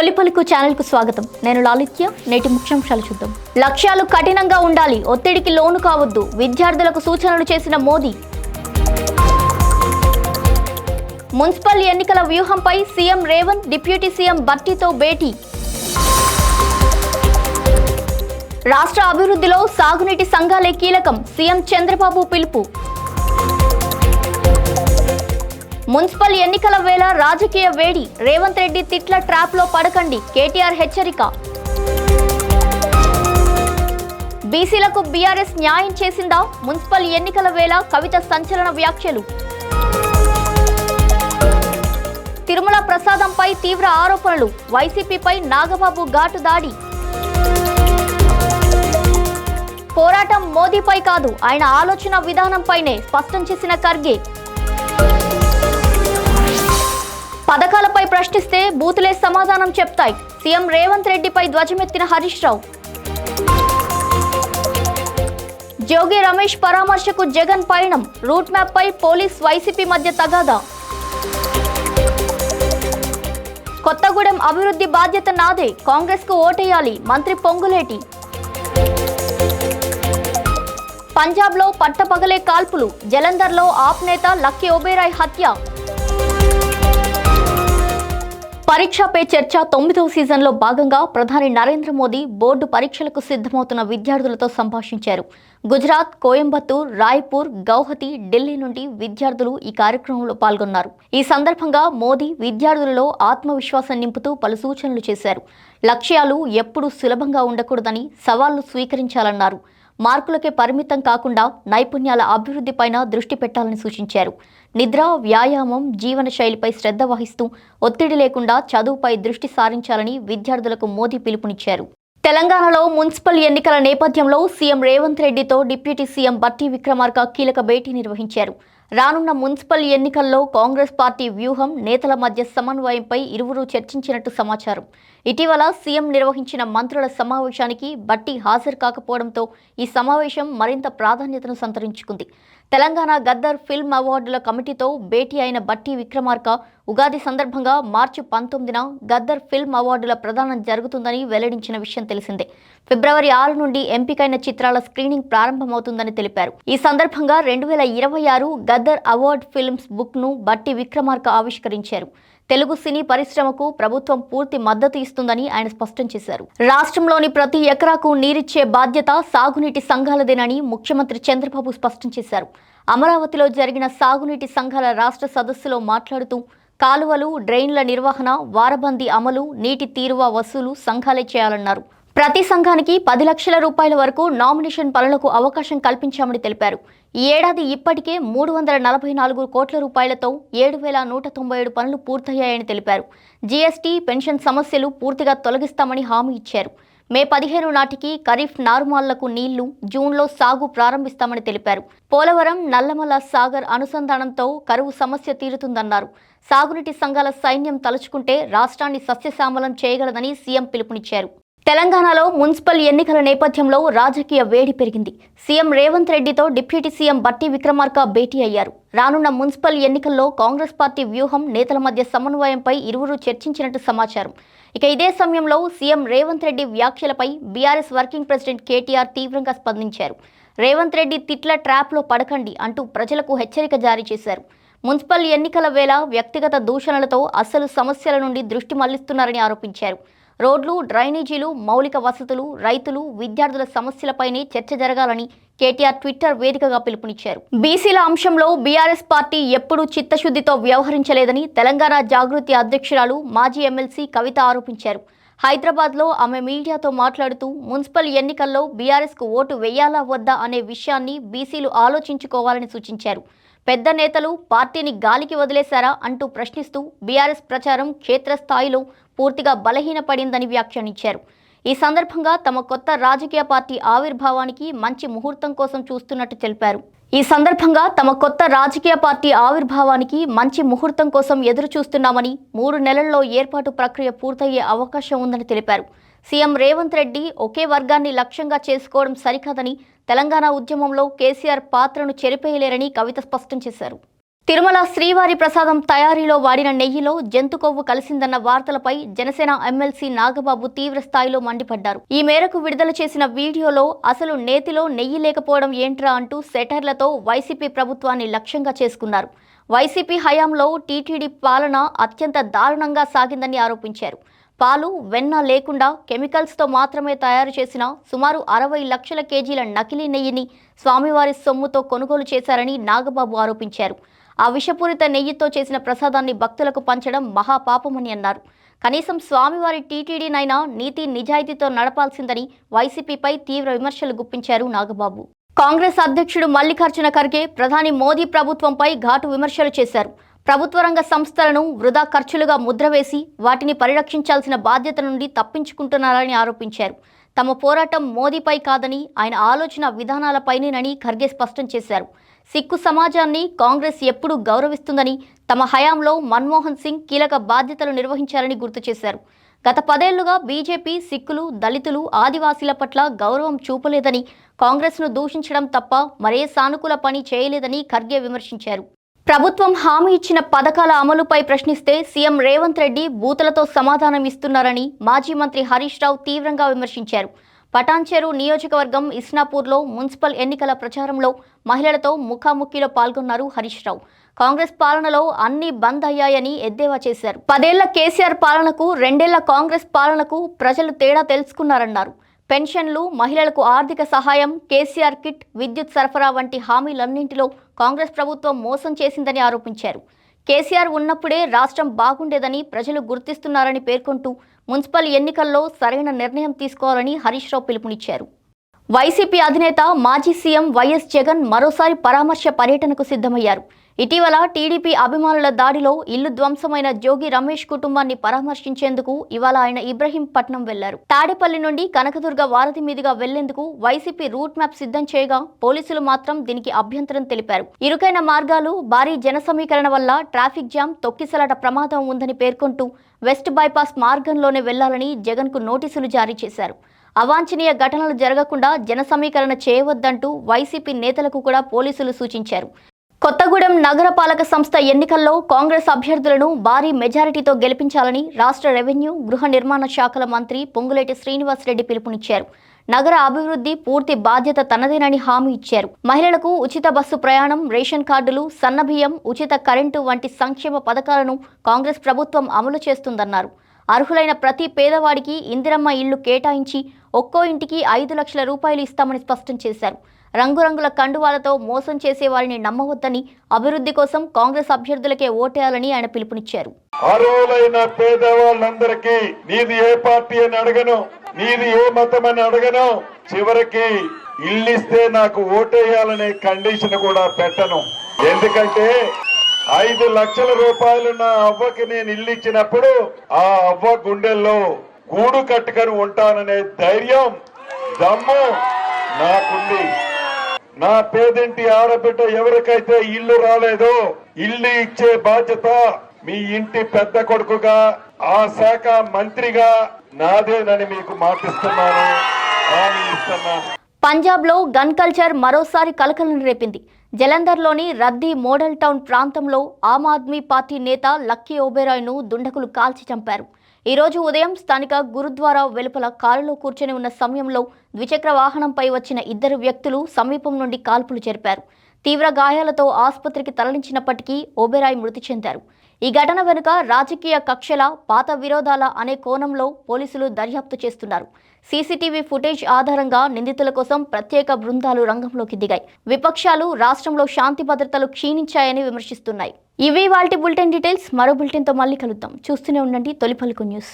తొలి పలుకు ఛానల్కు స్వాగతం. నేను లాలిత్య నేటి ముఖ్యాంశాలు చూద్దాం. లక్ష్యాలు కఠినంగా ఉండాలి ఒత్తిడికి లోను కావద్దు విద్యార్థులకు సూచనలు చేసిన మోదీ. మున్సిపల్ ఎన్నికల వ్యూహంపై సీఎం రేవంత్ డిప్యూటీ సీఎం భర్తీతో భేటీ. రాష్ట్ర అభివృద్ధిలో సాగునీటి సంఘాలే కీలకం సీఎం చంద్రబాబు పిలుపు. మున్సిపల్ ఎన్నికల వేళ రాజకీయ వేడి. రేవంత్ రెడ్డి తిట్ల ట్రాప్లో పడకండి. కేటీఆర్ హెచ్చరిక. బీసీలకు బీఆర్ఎస్ న్యాయం చేసిందా? మున్సిపల్ ఎన్నికల వేళ కవిత సంచలన వ్యాఖ్యలు. తిరుమల ప్రసాదంపై తీవ్ర ఆరోపణలు. వైసీపీపై నాగబాబు ఘాటు దాడి. పోరాటం మోదీపై కాదు ఆయన ఆలోచన విధానంపైనే స్పష్టం చేసిన ఖర్గే. పథకాలపై ప్రశ్నిస్తే బూతులే సమాధానం చెప్తాయి. సీఎం రేవంత్ రెడ్డిపై ధ్వజమెత్తిన హరీష్ రావు. జోగి రమేష్ పరామర్శకు జగన్ పయనం. రూట్ మ్యాప్ పై పోలీస్ వైసీపీ మధ్య తగాదా. కొత్తగూడెం అభివృద్ధి బాధ్యత నాదే. కాంగ్రెస్కు ఓటేయాలి. మంత్రి పొంగులేటి. పంజాబ్లో పట్టపగలే కాల్పులు. జలంధర్లో ఆప్ నేత లక్కీ ఒబేరాయ్ హత్య. పరీక్ష పే చర్చ తొమ్మిదవ సీజన్లో భాగంగా ప్రధాని నరేంద్ర మోదీ బోర్డు పరీక్షలకు సిద్ధమవుతున్న విద్యార్థులతో సంభాషించారు. గుజరాత్ కోయంబత్తూర్ రాయ్పూర్ గౌహతి ఢిల్లీ నుండి విద్యార్థులు ఈ కార్యక్రమంలో పాల్గొన్నారు. ఈ సందర్భంగా మోదీ విద్యార్థులలో ఆత్మవిశ్వాసం నింపుతూ పలు సూచనలు చేశారు. లక్ష్యాలు ఎప్పుడూ సులభంగా ఉండకూడదని సవాళ్ళు స్వీకరించాలన్నారు. మార్కులకే పరిమితం కాకుండా నైపుణ్యాల అభివృద్ధిపైన దృష్టి పెట్టాలని సూచించారు. నిద్ర వ్యాయామం జీవన శైలిపై శ్రద్ధ వహిస్తూ ఒత్తిడి లేకుండా చదువుపై దృష్టి సారించాలని విద్యార్థులకు మోదీ పిలుపునిచ్చారు. తెలంగాణలో మున్సిపల్ ఎన్నికల నేపథ్యంలో సీఎం రేవంత్ రెడ్డితో డిప్యూటీ సీఎం బట్టి విక్రమార్క కీలక భేటీ నిర్వహించారు. రానున్న మున్సిపల్ ఎన్నికల్లో కాంగ్రెస్ పార్టీ వ్యూహం నేతల మధ్య సమన్వయంపై ఇరువురు చర్చించినట్టు సమాచారం. ఇటీవల సీఎం నిర్వహించిన మంత్రుల సమావేశానికి బట్టి హాజరు కాకపోవడంతో ఈ సమావేశం మరింత ప్రాధాన్యతను సంతరించుకుంది. తెలంగాణ గద్దర్ ఫిల్మ్ అవార్డుల కమిటీతో భేటీ అయిన బట్టి విక్రమార్క ఉగాది సందర్భంగా మార్చి పంతొమ్మిదిన గద్దర్ ఫిల్మ్ అవార్డుల ప్రదానం జరుగుతుందని వెల్లడించిన విషయం తెలిసిందే. ఫిబ్రవరి ఆరు నుండి ఎంపికైన చిత్రాల స్క్రీనింగ్ ప్రారంభమవుతుందని తెలిపారు. ఈ సందర్భంగా రెండు వేల ఇరవై ఆరు గద్దర్ అవార్డ్ ఫిల్మ్స్ బుక్ను బట్టి విక్రమార్క ఆవిష్కరించారు. తెలుగు సినీ పరిశ్రమకు ప్రభుత్వం పూర్తి మద్దతు ఇస్తుందని ఆయన స్పష్టం చేశారు. రాష్ట్రంలోని ప్రతి ఎకరాకు నీరిచ్చే బాధ్యత సాగునీటి సంఘాలదేనని ముఖ్యమంత్రి చంద్రబాబు స్పష్టం చేశారు. అమరావతిలో జరిగిన సాగునీటి సంఘాల రాష్ట్ర సదస్సులో మాట్లాడుతూ కాలువలు డ్రైన్ల నిర్వహణ వారబందీ అమలు నీటి తీరువ వసూలు సంఘాలే చేయాలన్నారు. ప్రతి సంఘానికి పది లక్షల రూపాయల వరకు నామినేషన్ పనులకు అవకాశం కల్పించామని తెలిపారు. ఈ ఏడాది ఇప్పటికే మూడు వందల నలభై నాలుగు కోట్ల రూపాయలతో ఏడు వేల నూట తొంభై ఏడు పనులు పూర్తయ్యాయని తెలిపారు. జీఎస్టీ పెన్షన్ సమస్యలు పూర్తిగా తొలగిస్తామని హామీ ఇచ్చారు. మే పదిహేను నాటికి ఖరీఫ్ నారుమాళ్ళకు నీళ్ళు జూన్లో సాగు ప్రారంభిస్తామని తెలిపారు. పోలవరం నల్లమల సాగర్ అనుసంధానంతో కరువు సమస్య తీరుతుందన్నారు. సాగునీటి సంఘాల సైన్యం తలుచుకుంటే రాష్ట్రాన్ని సస్యశ్యామలం చేయగలదని సీఎం పిలుపునిచ్చారు. తెలంగాణలో మున్సిపల్ ఎన్నికల నేపథ్యంలో రాజకీయ వేడి పెరిగింది. సీఎం రేవంత్ రెడ్డితో డిప్యూటీ సీఎం బట్టి విక్రమార్క భేటీ అయ్యారు. రానున్న మున్సిపల్ ఎన్నికల్లో కాంగ్రెస్ పార్టీ వ్యూహం నేతల మధ్య సమన్వయంపై ఇరువురు చర్చించినట్టు సమాచారం. ఇక ఇదే సమయంలో సీఎం రేవంత్ రెడ్డి వ్యాఖ్యలపై బీఆర్ఎస్ వర్కింగ్ ప్రెసిడెంట్ కేటీఆర్ తీవ్రంగా స్పందించారు. రేవంత్ రెడ్డి తిట్ల ట్రాప్లో పడకండి అంటూ ప్రజలకు హెచ్చరిక జారీ చేశారు. మున్సిపల్ ఎన్నికల వేళ వ్యక్తిగత దూషణలతో అసలు సమస్యల నుండి దృష్టి మళ్ళిస్తున్నారని ఆరోపించారు. రోడ్లు డ్రైనేజీలు మౌలిక వసతులు రైతులు విద్యార్థుల సమస్యలపైనే చర్చ జరగాలని కేటీఆర్ ట్విట్టర్ వేదికగా పిలుపునిచ్చారు. బీసీల అంశంలో బీఆర్ఎస్ పార్టీ ఎప్పుడూ చిత్తశుద్ధితో వ్యవహరించలేదని తెలంగాణ జాగృతి అధ్యక్షురాలు మాజీ ఎమ్మెల్సీ కవిత ఆరోపించారు. హైదరాబాద్లో ఆమె మీడియాతో మాట్లాడుతూ మున్సిపల్ ఎన్నికల్లో బీఆర్ఎస్కు ఓటు వేయాలా వద్దా అనే విషయాన్ని బీసీలు ఆలోచించుకోవాలని సూచించారు. పెద్ద నేతలు పార్టీని గాలికి వదిలేశారా అంటూ ప్రశ్నిస్తూ బీఆర్ఎస్ ప్రచారం క్షేత్రస్థాయిలో పూర్తిగా బలహీనపడిందని వ్యాఖ్యానించారు. ఈ సందర్భంగా తమ కొత్త రాజకీయ పార్టీ ఆవిర్భావానికి మంచి ముహూర్తం కోసం చూస్తున్నట్టు తెలిపారు. ఈ సందర్భంగా తమ కొత్త రాజకీయ పార్టీ ఆవిర్భావానికి మంచి ముహూర్తం కోసం ఎదురు చూస్తున్నామని మూడు నెలల్లో ఏర్పాటు ప్రక్రియ పూర్తయ్యే అవకాశం ఉందని తెలిపారు. సీఎం రేవంత్ రెడ్డి ఒకే వర్గాన్ని లక్ష్యంగా చేసుకోవడం సరికాదని తెలంగాణ ఉద్యమంలో కేసీఆర్ పాత్రను చెరిపేయలేరని కవిత స్పష్టం చేశారు. తిరుమల శ్రీవారి ప్రసాదం తయారీలో వాడిన నెయ్యిలో జంతు కొవ్వు కలిసిందన్న వార్తలపై జనసేన ఎమ్మెల్సీ నాగబాబు తీవ్ర స్థాయిలో మండిపడ్డారు. ఈ మేరకు విడుదల చేసిన వీడియోలో అసలు నేతిలో నెయ్యి లేకపోవడం ఏంట్రా అంటూ సెటర్లతో వైసీపీ ప్రభుత్వాన్ని లక్ష్యంగా చేసుకున్నారు. వైసీపీ హయాంలో టీటీడీ పాలన అత్యంత దారుణంగా సాగిందని ఆరోపించారు. పాలు వెన్న లేకుండా కెమికల్స్తో మాత్రమే తయారు చేసిన సుమారు అరవై లక్షల కేజీల నకిలీ నెయ్యిని స్వామివారి సొమ్ముతో కొనుగోలు చేశారని నాగబాబు ఆరోపించారు. ఆ విషపూరిత నెయ్యితో చేసిన ప్రసాదాన్ని భక్తులకు పంచడం మహాపాపమని అన్నారు. కనీసం స్వామివారి టీటీడీనైనా నీతి నిజాయితీతో నడపాల్సిందని వైసీపీపై తీవ్ర విమర్శలు గుప్పించారు నాగబాబు. కాంగ్రెస్ అధ్యక్షుడు మల్లికార్జున ఖర్గే ప్రధాని మోదీ ప్రభుత్వంపై ఘాటు విమర్శలు చేశారు. ప్రభుత్వ రంగ సంస్థలను వృధా ఖర్చులుగా ముద్రవేసి వాటిని పరిరక్షించాల్సిన బాధ్యత నుండి తప్పించుకుంటున్నారని ఆరోపించారు. తమ పోరాటం మోదీపై కాదని ఆయన ఆలోచన విధానాలపైనేనని ఖర్గే స్పష్టం చేశారు. సిక్కు సమాజాన్ని కాంగ్రెస్ ఎప్పుడూ గౌరవిస్తుందని తమ హయాంలో మన్మోహన్ సింగ్ కీలక బాధ్యతలు నిర్వహించారని గుర్తు చేశారు. గత పదేళ్ళుగా బీజేపీ సిక్కులు దళితులు ఆదివాసీల పట్ల గౌరవం చూపలేదని కాంగ్రెస్ను దూషించడం తప్ప మరే సానుకూల పని చేయలేదని ఖర్గే విమర్శించారు. ప్రభుత్వం హామీ ఇచ్చిన పథకాల అమలుపై ప్రశ్నిస్తే సీఎం రేవంత్ రెడ్డి బూతులతో సమాధానం ఇస్తున్నారని మాజీ మంత్రి హరీష్ రావు తీవ్రంగా విమర్శించారు. పటాన్చెరు నియోజకవర్గం ఇస్నాపూర్లో మున్సిపల్ ఎన్నికల ప్రచారంలో మహిళలతో ముఖాముఖిలో పాల్గొన్నారు హరీష్ రావు. కాంగ్రెస్ పాలనలో అన్ని బంద్ అయ్యాయని ఎద్దేవా చేశారు. పదేళ్ళ కేసీఆర్ పాలనకు రెండేళ్ళ కాంగ్రెస్ పాలనకు ప్రజలు తేడా తెలుసుకున్నారన్నారు. పెన్షన్లు మహిళలకు ఆర్థిక సహాయం కేసీఆర్ కిట్ విద్యుత్ సరఫరా వంటి హామీలన్నింటిలో కాంగ్రెస్ ప్రభుత్వం మోసం చేసిందని ఆరోపించారు. కేసీఆర్ ఉన్నప్పుడే రాష్ట్రం బాగుండేదని ప్రజలు గుర్తిస్తున్నారని పేర్కొంటూ మున్సిపల్ ఎన్నికల్లో సరైన నిర్ణయం తీసుకోవాలని హరీష్ రావు పిలుపునిచ్చారు. వైసీపీ అధినేత మాజీ సీఎం వైఎస్ జగన్ మరోసారి పరామర్శ పర్యటనకు సిద్ధమయ్యారు. ఇటీవల టీడీపీ అభిమానుల దాడిలో ఇల్లు ధ్వంసమైన జోగి రమేష్ కుటుంబాన్ని పరామర్శించేందుకు ఇవాళ ఆయన ఇబ్రహీంపట్నం వెళ్ళారు. తాడేపల్లి నుండి కనకదుర్గ వారధి మీదుగా వెళ్ళేందుకు వైసీపీ రూట్ మ్యాప్ సిద్ధం చేయగా పోలీసులు మాత్రం దీనికి అభ్యంతరం తెలిపారు. ఇరుకైన మార్గాలు భారీ జన సమీకరణ వల్ల ట్రాఫిక్ జామ్ తొక్కిసలాట ప్రమాదం ఉందని పేర్కొంటూ వెస్ట్ బైపాస్ మార్గంలోనే వెళ్ళాలని జగన్కు నోటీసులు జారీ చేశారు. అవాంఛనీయ ఘటనలు జరగకుండా జన సమీకరణ చేయవద్దంటూ వైసీపీ నేతలకు కూడా పోలీసులు సూచించారు. కొత్తగూడెం నగరపాలక సంస్థ ఎన్నికల్లో కాంగ్రెస్ అభ్యర్థులను భారీ మెజారిటీతో గెలిపించాలని రాష్ట్ర రెవెన్యూ గృహ నిర్మాణ శాఖల మంత్రి పొంగులేటి శ్రీనివాసరెడ్డి పిలుపునిచ్చారు. నగర అభివృద్ధి పూర్తి బాధ్యత తనదేనని హామీ ఇచ్చారు. మహిళలకు ఉచిత బస్సు ప్రయాణం రేషన్ కార్డులు సన్నబియ్యం ఉచిత కరెంటు వంటి సంక్షేమ పథకాలను కాంగ్రెస్ ప్రభుత్వం అమలు చేస్తుందన్నారు. అర్హులైన ప్రతి పేదవాడికి ఇందిరమ్మ ఇళ్ళు కేటాయించి ఒక్కో ఇంటికి ఐదు లక్షల రూపాయలు ఇస్తామని స్పష్టం చేశారు. రంగురంగుల కండువాలతో మోసం చేసే వారిని నమ్మవద్దని అభివృద్ధి కోసం కాంగ్రెస్ అభ్యర్థులకే ఓటేయాలని ఆయన పిలుపునిచ్చారు. అర్హులైన పేదవాళ్ళందరికీ నీది ఏ పార్టీ అని అడగను నీది ఏ మతం అని అడగను చివరికి ఇల్లిస్తే నాకు ఓటేయాలనే కండిషన్ కూడా పెట్టను. ఎందుకంటే ఐదు లక్షల రూపాయలు నా అవ్వకి నేను ఇల్లు ఇచ్చినప్పుడు ఆ అవ్వ గుండెల్లో గూడు కట్టుకొని ఉంటాననే ధైర్యం దమ్ము నాకుంది. నా పేదింటి ఆడబిడ్డ ఎవరికైతే ఇల్లు రాలేదో ఇల్లు ఇచ్చే బాధ్యత మీ ఇంటి పెద్ద కొడుకుగా ఆ శాఖ మంత్రిగా నాదేనని మీకు మాటిస్తున్నాను. హామీ ఇస్తున్నాను. పంజాబ్లో గన్ కల్చర్ మరోసారి కలకలం రేపింది. జలంధర్లోని రద్దీ మోడల్ టౌన్ ప్రాంతంలో ఆమ్ ఆద్మీ పార్టీ నేత లక్కీ ఓబెరాయ్ను దుండకులు కాల్చి చంపారు. ఈరోజు ఉదయం స్థానిక గురుద్వారా వెలుపల కారులో కూర్చొని ఉన్న సమయంలో ద్విచక్ర వాహనంపై వచ్చిన ఇద్దరు వ్యక్తులు సమీపం నుండి కాల్పులు జరిపారు. తీవ్ర గాయాలతో ఆసుపత్రికి తరలించినప్పటికీ ఓబెరాయ్ మృతి చెందారు. ఈ ఘటన వెనుక రాజకీయ కక్షల పాత విరోధాల అనే కోణంలో పోలీసులు దర్యాప్తు చేస్తున్నారు. సీసీటీవీ ఫుటేజ్ ఆధారంగా నిందితుల కోసం ప్రత్యేక బృందాలు రంగంలోకి దిగాయి. విపక్షాలు రాష్ట్రంలో శాంతి భద్రతలు క్షీణించాయని విమర్శిస్తున్నాయి. ఇవి వాటి బులెటిన్ డీటెయిల్స్. మరో బులెటిన్తో మళ్ళీ కలుద్దాం. చూస్తూనే ఉండండి తొలిపలుకు న్యూస్.